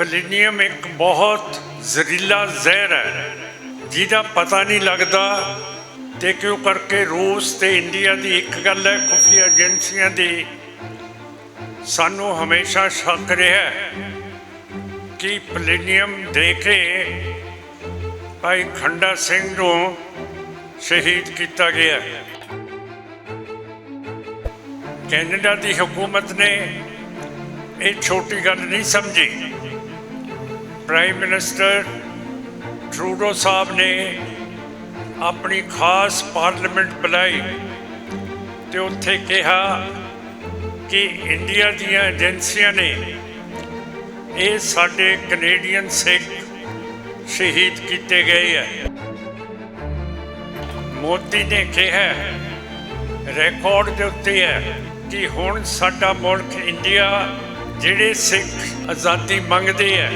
ਪਲੇਨੀਅਮ ਇੱਕ ਬਹੁਤ ਜ਼ਹਿਰੀਲਾ ਜ਼ਹਿਰ ਹੈ, ਜਿਹਦਾ ਪਤਾ ਨਹੀਂ ਲੱਗਦਾ ਤੇ ਕਿਉਂ ਕਰਕੇ ਰੂਸ ਤੇ ਇੰਡੀਆ ਦੀ ਇੱਕ ਗੱਲ ਹੈ, ਖੁਫੀਆ ਏਜੰਸੀਆਂ ਦੀ। ਸਾਨੂੰ ਹਮੇਸ਼ਾ ਸ਼ੱਕ ਰਿਹਾ ਕਿ ਪਲੇਨੀਅਮ ਦੇ ਕੇ ਭਾਈ ਖੰਡਾ ਸਿੰਘ ਨੂੰ ਸ਼ਹੀਦ ਕੀਤਾ ਗਿਆ ਕੈਨੇਡਾ ਦੀ ਹਕੂਮਤ ਨੇ ਇਹ ਛੋਟੀ ਗੱਲ ਨਹੀਂ ਸਮਝੀ। ਪ੍ਰਾਈਮ ਮਿਨਿਸਟਰ ਟਰੂਡੋ ਸਾਹਿਬ ਨੇ ਆਪਣੀ ਖਾਸ ਪਾਰਲੀਮੈਂਟ ਬੁਲਾਈ ਤੇ ਉੱਥੇ ਕਿਹਾ ਕਿ ਇੰਡੀਆ ਦੀਆਂ ਏਜੰਸੀਆਂ ਨੇ ਇਹ ਸਾਡੇ ਕੈਨੇਡੀਅਨ ਸਿੱਖ ਸ਼ਹੀਦ ਕੀਤੇ ਗਏ ਹੈ ਮੋਦੀ ਨੇ ਕਿਹਾ ਰਿਕਾਰਡ ਦੇ ਉੱਤੇ ਹੈ ਕਿ ਹੁਣ ਸਾਡਾ ਮੁਲਕ ਇੰਡੀਆ ਜਿਹੜੇ ਸਿੱਖ ਆਜ਼ਾਦੀ ਮੰਗਦੇ ਆ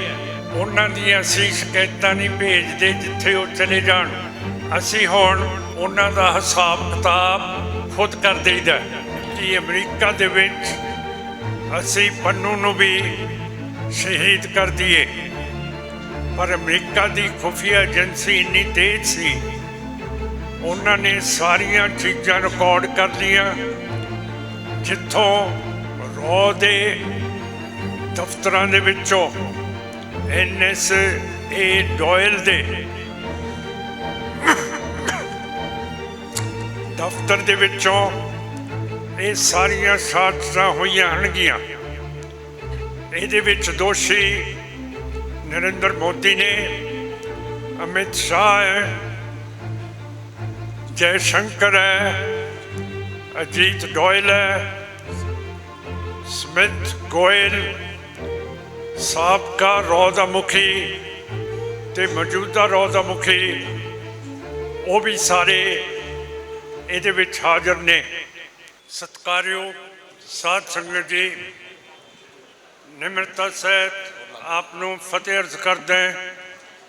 ਉਹਨਾਂ ਦੀਆਂ ਅਸੀਂ ਸ਼ਿਕਾਇਤਾਂ ਨਹੀਂ ਭੇਜਦੇ ਜਿੱਥੇ ਉਹ ਚਲੇ ਜਾਣ। ਅਸੀਂ ਹੁਣ ਉਹਨਾਂ ਦਾ ਹਿਸਾਬ ਕਿਤਾਬ ਖੁਦ ਕਰ ਦੇਈਦਾ ਕਿ ਅਮਰੀਕਾ ਦੇ ਵਿੱਚ ਅਸੀਂ ਪੰਨੂ ਨੂੰ ਵੀ ਸ਼ਹੀਦ ਕਰ ਦਈਏ। ਪਰ ਅਮਰੀਕਾ ਦੀ ਖੁਫੀਆ ਏਜੰਸੀ ਇੰਨੀ ਤੇਜ਼ ਸੀ। ਉਹਨਾਂ ਨੇ ਸਾਰੀਆਂ ਚੀਜ਼ਾਂ ਰਿਕਾਰਡ ਕਰ ਲਈਆਂ। ਜਿੱਥੋਂ ਰੋ ਦੇ ਦਫ਼ਤਰਾਂ ਦੇ ਵਿੱਚੋਂ ਐਨਐਸ ਏ ਡੋਇਲ ਦੇ ਦਫ਼ਤਰ ਦੇ ਵਿੱਚੋਂ ਇਹ ਸਾਰੀਆਂ ਸਾਜ਼ਿਸ਼ਾਂ ਹੋਈਆਂ ਹਨਗੀਆਂ ਇਹਦੇ ਵਿੱਚ ਦੋਸ਼ੀ ਨਰਿੰਦਰ ਮੋਦੀ ਨੇ, ਅਮਿਤ ਸ਼ਾਹ ਹੈ ਜੈ ਸ਼ੰਕਰ ਹੈ, ਅਜੀਤ ਡੋਇਲ ਹੈ, ਸਮਿਤ ਗੋਇਲ ਸਾਬਕਾ ਰੌ ਦਾ ਮੁਖੀ ਤੇ ਮੌਜੂਦਾ ਰੌ ਦਾ ਮੁਖੀ ਉਹ ਵੀ ਸਾਰੇ ਇਹਦੇ ਵਿੱਚ ਹਾਜ਼ਰ ਨੇ। ਸਤਿਕਾਰਯੋਗ ਸਾਧ ਸੰਗਤ ਜੀ, ਨਿਮਰਤਾ ਸਹਿਤ ਆਪ ਨੂੰ ਫਤਿਹ ਅਰਜ਼ ਕਰਦੇ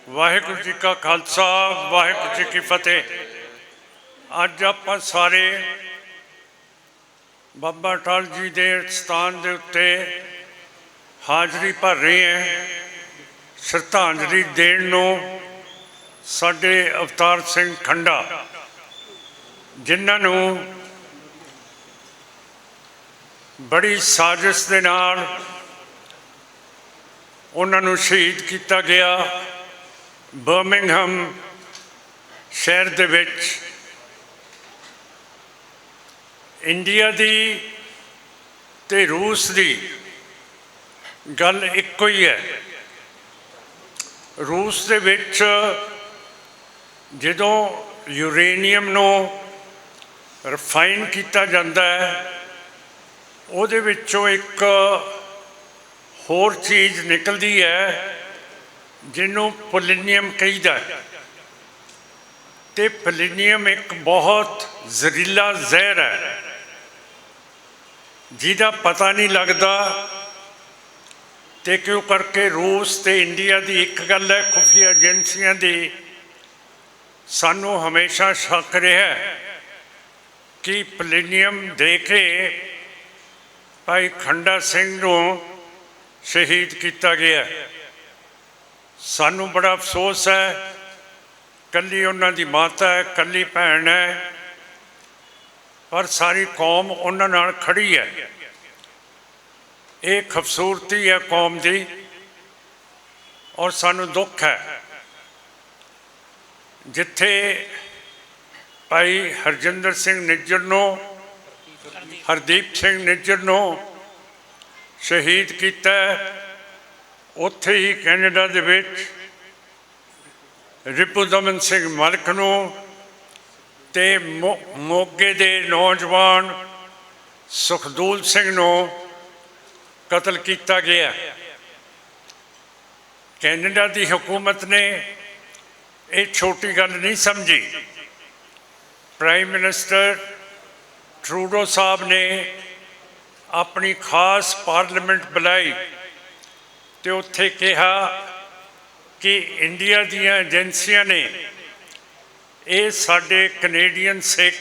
ਵਾਹਿਗੁਰੂ ਜੀ ਕਾ ਖਾਲਸਾ, ਵਾਹਿਗੁਰੂ ਜੀ ਕੀ ਫਤਿਹ। ਅੱਜ ਆਪਾਂ ਸਾਰੇ ਬਾਬਾ ਟਾਲ ਜੀ ਦੇ ਸਥਾਨ ਦੇ ਉੱਤੇ ਹਾਜ਼ਰੀ ਭਰ ਰਹੇ ਹਾਂ। ਸ਼ਰਧਾਂਜਲੀ ਦੇਣ ਨੂੰ ਸਾਡੇ ਅਵਤਾਰ ਸਿੰਘ ਖੰਡਾ, ਜਿਨ੍ਹਾਂ ਨੂੰ ਬੜੀ ਸਾਜ਼ਿਸ਼ ਦੇ ਨਾਲ ਉਹਨਾਂ ਨੂੰ ਸ਼ਹੀਦ ਕੀਤਾ ਗਿਆ ਬਰਮਿੰਗਹਮ ਸ਼ਹਿਰ ਦੇ ਵਿੱਚ। ਇੰਡੀਆ ਦੀ ਤੇ ਰੂਸ ਦੀ ਗੱਲ ਇੱਕੋ ਹੀ ਹੈ। ਰੂਸ ਦੇ ਵਿੱਚ ਜਦੋਂ ਯੂਰੇਨੀਅਮ ਨੂੰ ਰਿਫਾਈਨ ਕੀਤਾ ਜਾਂਦਾ ਹੈ, ਉਹਦੇ ਵਿੱਚੋਂ ਇੱਕ ਹੋਰ ਚੀਜ਼ ਨਿਕਲਦੀ ਹੈ, ਜਿਹਨੂੰ ਪੋਲੀਨੀਅਮ ਕਹੀਦਾ ਹੈ। ਤੇ ਪੋਲੀਨੀਅਮ ਇੱਕ ਬਹੁਤ ਜ਼ਹਿਰੀਲਾ ਜ਼ਹਿਰ ਹੈ। ਜਿਹਦਾ ਪਤਾ ਨਹੀਂ ਲੱਗਦਾ ਤੇ ਕਿਉਂ ਕਰਕੇ ਰੂਸ ਤੇ ਇੰਡੀਆ ਦੀ ਇੱਕ ਗੱਲ ਹੈ, ਖੁਫੀਆ ਏਜੰਸੀਆਂ ਦੀ? ਸਾਨੂੰ ਹਮੇਸ਼ਾ ਸ਼ੱਕ ਰਿਹਾ ਕਿ ਪੋਲੀਨੀਅਮ ਦੇ ਕੇ ਭਾਈ ਖੰਡਾ ਸਿੰਘ ਨੂੰ ਸ਼ਹੀਦ ਕੀਤਾ ਗਿਆ ਸਾਨੂੰ ਬੜਾ ਅਫਸੋਸ ਹੈ, ਕੱਲੀ ਉਹਨਾਂ ਦੀ ਮਾਤਾ ਹੈ, ਕੱਲੀ ਭੈਣ ਹੈ, ਪਰ ਸਾਰੀ ਕੌਮ ਉਹਨਾਂ ਨਾਲ ਖੜੀ ਹੈ। ਇਹ ਖੂਬਸੂਰਤੀ ਹੈ ਕੌਮ ਦੀ ਔਰ ਸਾਨੂੰ ਦੁੱਖ ਹੈ। ਜਿੱਥੇ ਭਾਈ ਹਰਜਿੰਦਰ ਸਿੰਘ ਨਿੱਜਰ ਨੂੰ, ਹਰਦੀਪ ਸਿੰਘ ਨਿੱਜਰ ਨੂੰ ਸ਼ਹੀਦ ਕੀਤਾ ਉੱਥੇ ਹੀ ਕੈਨੇਡਾ ਦੇ ਵਿੱਚ ਰਿਪੂ ਦਮਨ ਸਿੰਘ ਮਲਕ ਨੂੰ ਤੇ ਮੋ- ਮੋਗੇ ਦੇ ਨੌਜਵਾਨ ਸੁਖਦੂਲ ਸਿੰਘ ਨੂੰ ਕਤਲ ਕੀਤਾ ਗਿਆ। ਕੈਨੇਡਾ ਦੀ ਹਕੂਮਤ ਨੇ ਇਹ ਛੋਟੀ ਗੱਲ ਨਹੀਂ ਸਮਝੀ। ਪ੍ਰਾਈਮ ਮਿਨਿਸਟਰ ਟਰੂਡੋ ਸਾਹਿਬ ਨੇ ਆਪਣੀ ਖਾਸ ਪਾਰਲੀਮੈਂਟ ਬੁਲਾਈ ਤੇ ਉੱਥੇ ਕਿਹਾ ਕਿ ਇੰਡੀਆ ਦੀਆਂ ਏਜੰਸੀਆਂ ਨੇ ਇਹ ਸਾਡੇ ਕੈਨੇਡੀਅਨ ਸਿੱਖ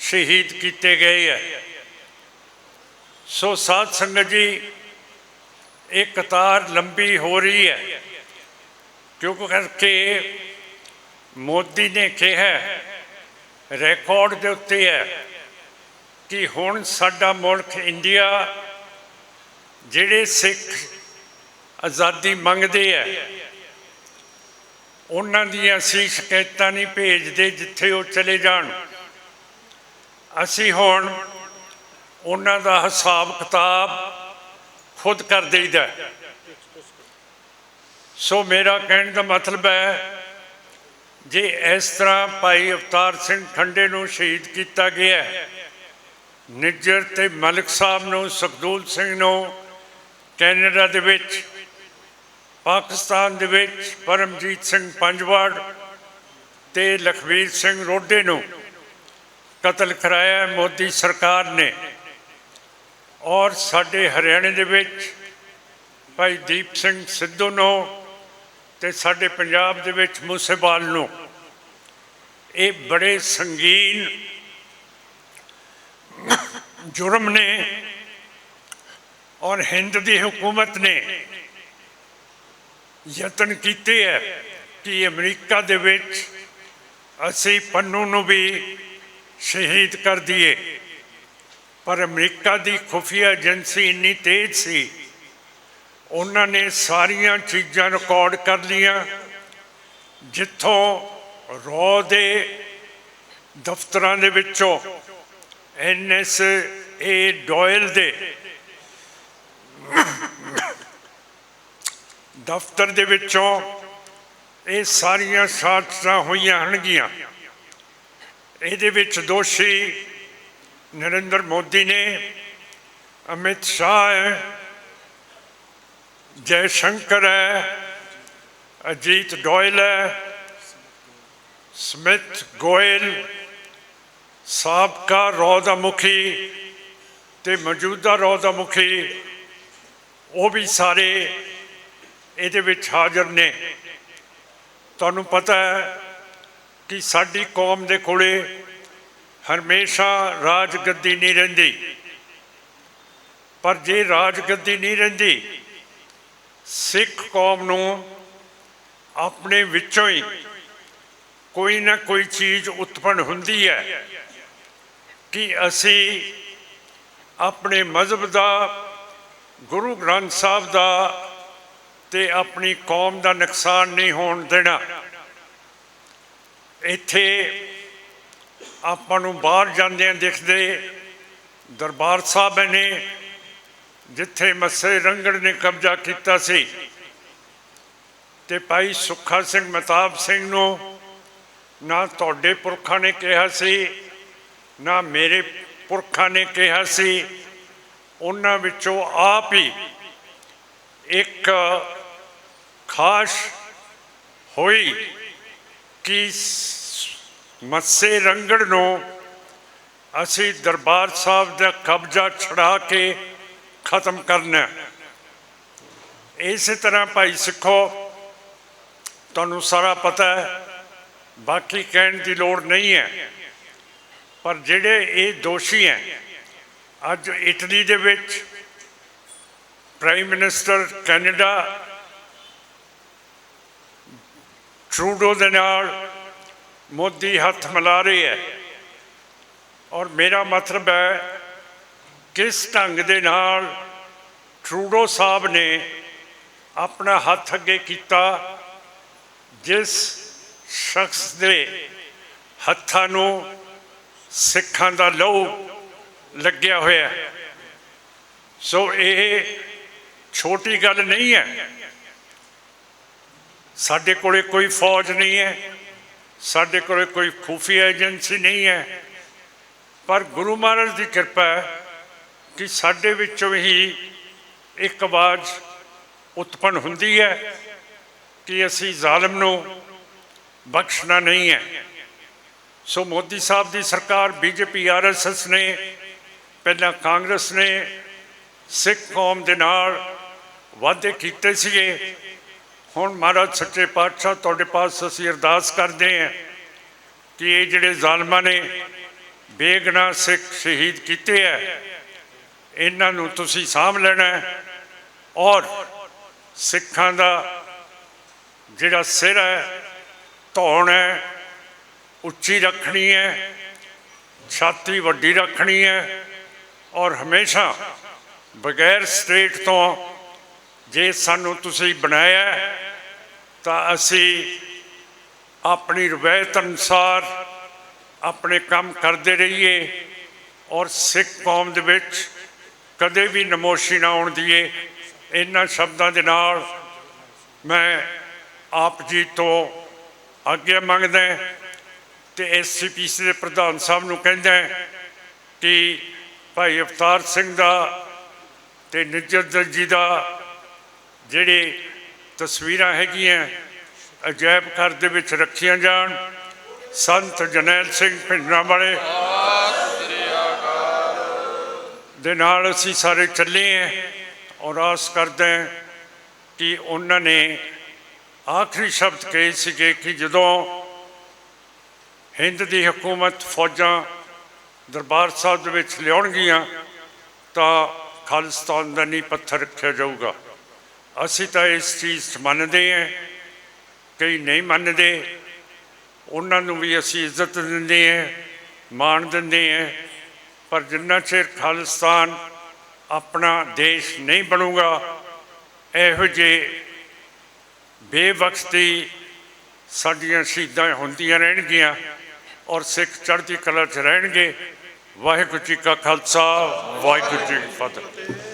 ਸ਼ਹੀਦ ਕੀਤੇ ਗਏ ਹੈ ਸੋ ਸਾਧ ਸੰਗਤ ਜੀ, ਇਹ ਕਤਾਰ ਲੰਬੀ ਹੋ ਰਹੀ ਹੈ। ਕਿਉਂਕਿ ਕਰਕੇ ਮੋਦੀ ਨੇ ਕਿਹਾ ਰਿਕਾਰਡ ਦੇ ਉੱਤੇ ਹੈ ਕਿ ਹੁਣ ਸਾਡਾ ਮੁਲਕ ਇੰਡੀਆ ਜਿਹੜੇ ਸਿੱਖ ਆਜ਼ਾਦੀ ਮੰਗਦੇ ਆ ਉਹਨਾਂ ਦੀਆਂ ਅਸੀਂ ਸ਼ਿਕਾਇਤਾਂ ਨਹੀਂ ਭੇਜਦੇ ਜਿੱਥੇ ਉਹ ਚਲੇ ਜਾਣ। ਅਸੀਂ ਹੁਣ ਉਹਨਾਂ ਦਾ ਹਿਸਾਬ ਕਿਤਾਬ ਖੁਦ ਕਰ ਦੇਈਦਾ ਸੋ ਮੇਰਾ ਕਹਿਣ ਦਾ ਮਤਲਬ ਹੈ, ਜੇ ਇਸ ਤਰ੍ਹਾਂ ਭਾਈ ਅਵਤਾਰ ਸਿੰਘ ਖੰਡੇ ਨੂੰ ਸ਼ਹੀਦ ਕੀਤਾ ਗਿਆ ਨਿੱਜਰ ਤੇ ਮਲਕ ਸਾਹਿਬ ਨੂੰ, ਸੁਖਦੂਲ ਸਿੰਘ ਨੂੰ, ਕੈਨੇਡਾ ਦੇ ਵਿੱਚ, ਪਾਕਿਸਤਾਨ ਦੇ ਵਿੱਚ, ਪਰਮਜੀਤ ਸਿੰਘ ਪੰਜਵਾੜ ਤੇ ਲਖਵੀਰ ਸਿੰਘ ਰੋਡੇ ਨੂੰ ਕਤਲ ਕਰਾਇਆ ਮੋਦੀ ਸਰਕਾਰ ਨੇ। ਔਰ ਸਾਡੇ ਹਰਿਆਣੇ ਦੇ ਵਿੱਚ ਭਾਈ ਦੀਪ ਸਿੰਘ ਸਿੱਧੂ ਨੂੰ ਤੇ ਸਾਡੇ ਪੰਜਾਬ ਦੇ ਵਿੱਚ ਮੂਸੇਵਾਲ ਨੂੰ, ਇਹ ਬੜੇ ਸੰਗੀਨ ਜੁਰਮ ਨੇ ਔਰ ਹਿੰਦ ਦੀ ਹਕੂਮਤ ਨੇ ਯਤਨ ਕੀਤੇ ਹੈ ਕਿ ਅਮਰੀਕਾ ਦੇ ਵਿੱਚ ਅਸੀਂ ਪੰਨੂ ਨੂੰ ਵੀ ਸ਼ਹੀਦ ਕਰ ਦਈਏ। ਪਰ ਅਮਰੀਕਾ ਦੀ ਖੁਫੀਆ ਏਜੰਸੀ ਇੰਨੀ ਤੇਜ਼ ਸੀ, ਉਹਨਾਂ ਨੇ ਸਾਰੀਆਂ ਚੀਜ਼ਾਂ ਰਿਕਾਰਡ ਕਰ ਲੀਆਂ ਜਿੱਥੋਂ ਰੋ ਦੇ ਦਫ਼ਤਰਾਂ ਦੇ ਵਿੱਚੋਂ ਐਨਐਸ ਏ ਡੋਇਲ ਦੇ ਦਫ਼ਤਰ ਦੇ ਵਿੱਚੋਂ ਇਹ ਸਾਰੀਆਂ ਸਾਜ਼ਿਸ਼ਾਂ ਹੋਈਆਂ ਹਨਗੀਆਂ ਇਹਦੇ ਵਿੱਚ ਦੋਸ਼ੀ ਨਰਿੰਦਰ ਮੋਦੀ ਨੇ, ਅਮਿਤ ਸ਼ਾਹ ਹੈ ਜੈ ਸ਼ੰਕਰ ਹੈ, ਅਜੀਤ ਡੋਇਲ ਹੈ ਸਮਿਥ ਗੋਇਲ, ਸਾਬਕਾ ਰੌ ਦਾ ਮੁਖੀ ਤੇ ਮੌਜੂਦਾ ਰੌ ਦਾ ਮੁਖੀ ਉਹ ਵੀ ਸਾਰੇ ਇਹਦੇ ਵਿੱਚ ਹਾਜ਼ਰ ਨੇ। ਤੁਹਾਨੂੰ ਪਤਾ ਹੈ ਕਿ ਸਾਡੀ ਕੌਮ ਦੇ ਕੋਲੇ ਹਮੇਸ਼ਾ ਰਾਜ ਗੱਦੀ ਨਹੀਂ ਰਹਿੰਦੀ। ਪਰ ਜੇ ਰਾਜ ਗੱਦੀ ਨਹੀਂ ਰਹਿੰਦੀ, ਸਿੱਖ ਕੌਮ ਨੂੰ ਆਪਣੇ ਵਿੱਚੋਂ ਹੀ ਕੋਈ ਨਾ ਕੋਈ ਚੀਜ਼ ਉਤਪਨ ਹੁੰਦੀ ਹੈ ਕਿ ਅਸੀਂ ਆਪਣੇ ਮਜ਼ਹਬ ਦਾ, ਗੁਰੂ ਗ੍ਰੰਥ ਸਾਹਿਬ ਦਾ ਤੇ ਆਪਣੀ ਕੌਮ ਦਾ ਨੁਕਸਾਨ ਨਹੀਂ ਹੋਣ ਦੇਣਾ। ਇੱਥੇ ਆਪਾਂ ਨੂੰ ਬਾਹਰ ਜਾਂਦਿਆਂ ਦਿਖਦੇ ਦਰਬਾਰ ਸਾਹਿਬ ਨੇ ਜਿੱਥੇ ਮੱਸੇ ਰੰਗੜ ਨੇ ਕਬਜ਼ਾ ਕੀਤਾ ਸੀ ਤੇ ਭਾਈ ਸੁੱਖਾ ਸਿੰਘ ਮਤਾਬ ਸਿੰਘ ਨੂੰ ਨਾ ਤੁਹਾਡੇ ਪੁਰਖਾਂ ਨੇ ਕਿਹਾ ਸੀ, ਨਾ ਮੇਰੇ ਪੁਰਖਾਂ ਨੇ ਕਿਹਾ ਸੀ। ਉਹਨਾਂ ਵਿੱਚੋਂ ਆਪ ਹੀ ਇੱਕ ਖਾਸ ਹੋਈ ਕਿ ਮੱਸੇ ਰੰਗੜ ਨੂੰ ਅਸੀਂ ਦਰਬਾਰ ਸਾਹਿਬ ਦਾ ਕਬਜ਼ਾ ਛੜਾ ਕੇ ਖਤਮ ਕਰਨਾ ਇਸੇ ਤਰ੍ਹਾਂ ਭਾਈ ਸਿੱਖੋ, ਤੁਹਾਨੂੰ ਸਾਰਾ ਪਤਾ ਹੈ, ਬਾਕੀ ਕਹਿਣ ਦੀ ਲੋੜ ਨਹੀਂ ਹੈ। ਪਰ ਜਿਹੜੇ ਇਹ ਦੋਸ਼ੀ ਹੈ, ਅੱਜ ਇਟਲੀ ਦੇ ਵਿੱਚ ਪ੍ਰਾਈਮ ਮਿਨਿਸਟਰ ਕੈਨੇਡਾ, ਟਰੂਡੋ ਦੇ ਨਾਲ ਮੋਦੀ ਹੱਥ ਮਿਲਾ ਰਹੇ ਹੈ। ਔਰ ਮੇਰਾ ਮਤਲਬ ਹੈ, ਕਿਸ ਢੰਗ ਦੇ ਨਾਲ ਟਰੂਡੋ ਸਾਹਿਬ ਨੇ ਆਪਣਾ ਹੱਥ ਅੱਗੇ ਕੀਤਾ, ਜਿਸ ਸ਼ਖਸ ਦੇ ਹੱਥਾਂ ਨੂੰ ਸਿੱਖਾਂ ਦਾ ਲਹੂ ਲੱਗਿਆ ਹੋਇਆ ਸੋ ਇਹ ਛੋਟੀ ਗੱਲ ਨਹੀਂ ਹੈ। ਸਾਡੇ ਕੋਲੇ ਕੋਈ ਫੌਜ ਨਹੀਂ ਹੈ। ਸਾਡੇ ਕੋਲ ਕੋਈ ਖੂਫੀਆ ਏਜੰਸੀ ਨਹੀਂ ਹੈ। ਪਰ ਗੁਰੂ ਮਹਾਰਾਜ ਦੀ ਕਿਰਪਾ ਹੈ ਕਿ ਸਾਡੇ ਵਿੱਚੋਂ ਹੀ ਇੱਕ ਆਵਾਜ਼ ਉਤਪਨ ਹੁੰਦੀ ਹੈ ਕਿ ਅਸੀਂ ਜ਼ਾਲਮ ਨੂੰ ਬਖਸ਼ਣਾ ਨਹੀਂ ਹੈ। ਸੋ ਮੋਦੀ ਸਾਹਿਬ ਦੀ ਸਰਕਾਰ, ਬੀਜੇਪੀ ਆਰਐਸਐਸ ਨੇ, ਪਹਿਲਾਂ ਕਾਂਗਰਸ ਨੇ ਸਿੱਖ ਕੌਮ ਦੇ ਨਾਲ ਵਾਅਦੇ ਕੀਤੇ ਸੀਗੇ। ਹੁਣ ਮਹਾਰਾਜ ਸੱਚੇ ਪਾਤਸ਼ਾਹ ਤੁਹਾਡੇ ਪਾਸ ਅਸੀਂ ਅਰਦਾਸ ਕਰਦੇ ਹਾਂ ਕਿ ਇਹ ਜਿਹੜੇ ਜ਼ਾਲਮਾਂ ਨੇ ਬੇਗਨਾਹ ਸਿੱਖ ਸ਼ਹੀਦ ਕੀਤੇ ਹੈ ਇਹਨਾਂ ਨੂੰ ਤੁਸੀਂ ਸਾਂਭ ਲੈਣਾ ਔਰ ਸਿੱਖਾਂ ਦਾ ਜਿਹੜਾ ਸਿਰ ਹੈ, ਧੌਣ ਹੈ, ਉੱਚੀ ਰੱਖਣੀ ਹੈ, ਛਾਤੀ ਵੱਡੀ ਰੱਖਣੀ ਹੈ ਔਰ ਹਮੇਸ਼ਾ ਬਗੈਰ ਸਟੇਟ ਤੋਂ ਜੇ ਸਾਨੂੰ ਤੁਸੀਂ ਬਣਾਇਆ ਤਾਂ ਅਸੀਂ ਆਪਣੀ ਰਵਾਇਤ ਅਨੁਸਾਰ ਆਪਣੇ ਕੰਮ ਕਰਦੇ ਰਹੀਏ ਔਰ ਸਿੱਖ ਕੌਮ ਦੇ ਵਿੱਚ ਕਦੇ ਵੀ ਨਮੋਸ਼ੀ ਨਾ ਆਉਣ ਦੀਏ। ਇਹਨਾਂ ਸ਼ਬਦਾਂ ਦੇ ਨਾਲ ਮੈਂ ਆਪ ਜੀ ਤੋਂ ਆਗਿਆ ਮੰਗਦਾ ਹਾਂ ਤੇ ਐਸਸੀਪੀਸੀ ਦੇ ਪ੍ਰਧਾਨ ਸਾਹਿਬ ਨੂੰ ਕਹਿੰਦਾ ਕਿ ਭਾਈ ਅਵਤਾਰ ਸਿੰਘ ਦਾ ਤੇ ਨਿੱਜਰ ਦਲ ਜੀ ਦਾ ਜਿਹੜੇ ਤਸਵੀਰਾਂ ਹੈਗੀਆਂ। ਅਜਾਇਬ ਘਰ ਦੇ ਵਿੱਚ ਰੱਖੀਆਂ ਜਾਣ। ਸੰਤ ਜਨੈਲ ਸਿੰਘ ਭਿੰਡਰਾਂ ਵਾਲੇ। ਦੇ ਨਾਲ ਅਸੀਂ ਸਾਰੇ ਚੱਲੇ ਹਾਂ ਔਰ ਆਸ ਕਰਦੇ ਹਾਂ ਕਿ ਉਹਨਾਂ ਨੇ ਆਖਰੀ ਸ਼ਬਦ ਕਹੇ ਸੀਗੇ ਕਿ ਜਦੋਂ ਹਿੰਦ ਦੀ ਹਕੂਮਤ ਫੌਜਾਂ ਦਰਬਾਰ ਸਾਹਿਬ ਦੇ ਵਿੱਚ ਲਿਆਉਣਗੀਆਂ ਤਾਂ ਖਾਲਿਸਤਾਨ ਦਾ ਨੀਂਹ ਪੱਥਰ ਰੱਖਿਆ ਜਾਊਗਾ। ਅਸੀਂ ਤਾਂ ਇਸ ਚੀਜ਼ 'ਚ ਮੰਨਦੇ ਹਾਂ ਕਈ ਨਹੀਂ ਮੰਨਦੇ। ਉਹਨਾਂ ਨੂੰ ਵੀ ਅਸੀਂ ਇੱਜ਼ਤ ਦਿੰਦੇ ਹਾਂ, ਮਾਣ ਦਿੰਦੇ ਹਾਂ, ਪਰ ਜਿੰਨਾ ਚਿਰ ਖਾਲਿਸਤਾਨ ਆਪਣਾ ਦੇਸ਼ ਨਹੀਂ ਬਣੂਗਾ, ਇਹੋ ਜਿਹੇ ਬੇਵਕਤੀ ਸਾਡੀਆਂ ਸ਼ਹੀਦਾਂ ਹੁੰਦੀਆਂ ਰਹਿਣਗੀਆਂ ਔਰ ਸਿੱਖ ਚੜ੍ਹਦੀ ਕਲਾ 'ਚ ਰਹਿਣਗੇ। ਵਾਹਿਗੁਰੂ ਜੀ ਕਾ ਖਾਲਸਾ, ਵਾਹਿਗੁਰੂ ਜੀ ਕੀ ਫਤਿਹ।